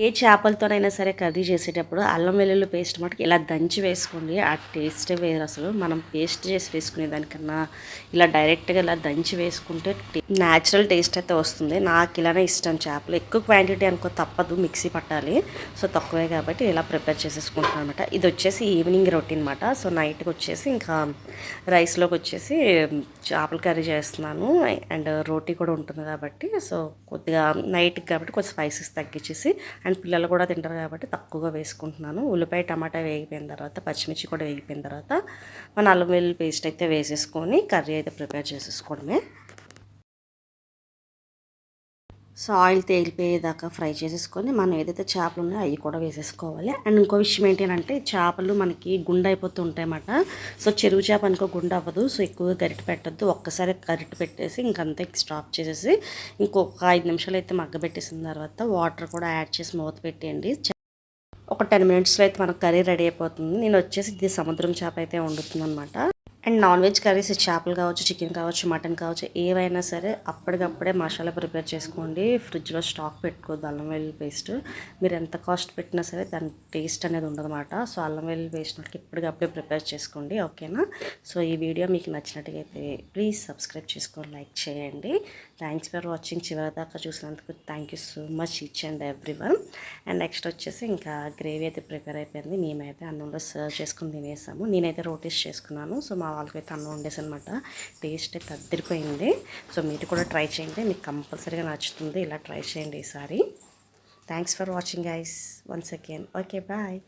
ఏ చేపలతోనైనా సరే కర్రీ చేసేటప్పుడు అల్లం వెల్లుల్లి పేస్ట్ మటుకు ఇలా దంచి వేసుకోండి. ఆ టేస్టే వేరు అసలు. మనం పేస్ట్ చేసి వేసుకునే దానికన్నా ఇలా డైరెక్ట్గా ఇలా దంచి వేసుకుంటే న్యాచురల్ టేస్ట్ అయితే వస్తుంది. నాకు ఇలానే ఇష్టం చేపలు. ఎక్కువ క్వాంటిటీ అనుకో తప్పదు మిక్సీ పట్టాలి. సో తక్కువే కాబట్టి ఇలా ప్రిపేర్ చేసేసుకుంటున్నాను అనమాట ఇది వచ్చేసి ఈవినింగ్ రొటీన్ అనమాట సో నైట్కి వచ్చేసి ఇంకా రైస్లోకి వచ్చేసి చేపల కర్రీ చేస్తున్నాను. అండ్ రోటీ కూడా ఉంటుంది కాబట్టి సో కొద్దిగా నైట్కి కాబట్టి కొంచెం స్పైసెస్ తగ్గించేసి అండ్ పిల్లలు కూడా తింటారు కాబట్టి తక్కువగా వేసుకుంటున్నాను. ఉల్లిపాయ టమాటా వేగిపోయిన తర్వాత పచ్చిమిర్చి కూడా వేగిపోయిన తర్వాత మన అల్లం వెల్లుల్లి పేస్ట్ అయితే వేసేసుకొని కర్రీ అయితే ప్రిపేర్ చేసేసుకోవడమే. సో ఆయిల్ తేలిపోయేదాకా ఫ్రై చేసేసుకొని మనం ఏదైతే చేపలు ఉన్నాయో అవి కూడా వేసేసుకోవాలి. అండ్ ఇంకో విషయం ఏంటంటే చేపలు మనకి గుండె అయిపోతూ ఉంటాయన్నమాట. సో చెరువు చేప అనుకో గుండె అవ్వదు. సో ఎక్కువగా గరిటె పెట్టద్దు. ఒక్కసారి గరిటె పెట్టేసి ఇంకంతా స్టాప్ చేసేసి ఇంకొక ఐదు నిమిషాలు అయితే మగ్గబెట్టేసిన తర్వాత వాటర్ కూడా యాడ్ చేసి మూత పెట్టేయండి. ఒక టెన్ మినిట్స్లో అయితే మనకు కర్రీ రెడీ అయిపోతుంది. నేను వచ్చేసి ఇది సముద్రం చేప అయితే వండుతుంది అనమాట అండ్ నాన్ వెజ్ కర్రీస్ చేపలు కావచ్చు చికెన్ కావచ్చు మటన్ కావచ్చు ఏవైనా సరే అప్పటికప్పుడే మసాలా ప్రిపేర్ చేసుకోండి. ఫ్రిడ్జ్లో స్టాక్ పెట్టుకోవద్దు అల్లం వెల్లుల్లి పేస్ట్. మీరు ఎంత కాస్ట్ పెట్టినా సరే దాని టేస్ట్ అనేది ఉండదన్నమాట. సో అల్లం వెల్లుల్లి పేస్ట్ మనకి ఎప్పటికప్పుడే ప్రిపేర్ చేసుకోండి ఓకేనా? సో ఈ వీడియో మీకు నచ్చినట్టుగైతే ప్లీజ్ సబ్స్క్రైబ్ చేసుకొని లైక్ చేయండి. Thanks for watching. చివరి దాకా చూసినందుకు thank you so much each and every one and next వచ్చేసి ఇంకా గ్రేవీ అయితే ప్రిపేర్ అయిపోయింది. మేమైతే అన్నంలో సర్వ్ చేసుకుని తినేసాము. నేనైతే రోటీస్ చేసుకున్నాను. సో మా వాళ్ళకైతే అన్నం వండేసి అనమాట టేస్ట్ అయితే అద్దరిపోయింది. సో మీరు కూడా ట్రై చేయండి. మీకు కంపల్సరీగా నచ్చుతుంది. ఇలా ట్రై చేయండి ఈసారి. Thanks for watching guys once again okay bye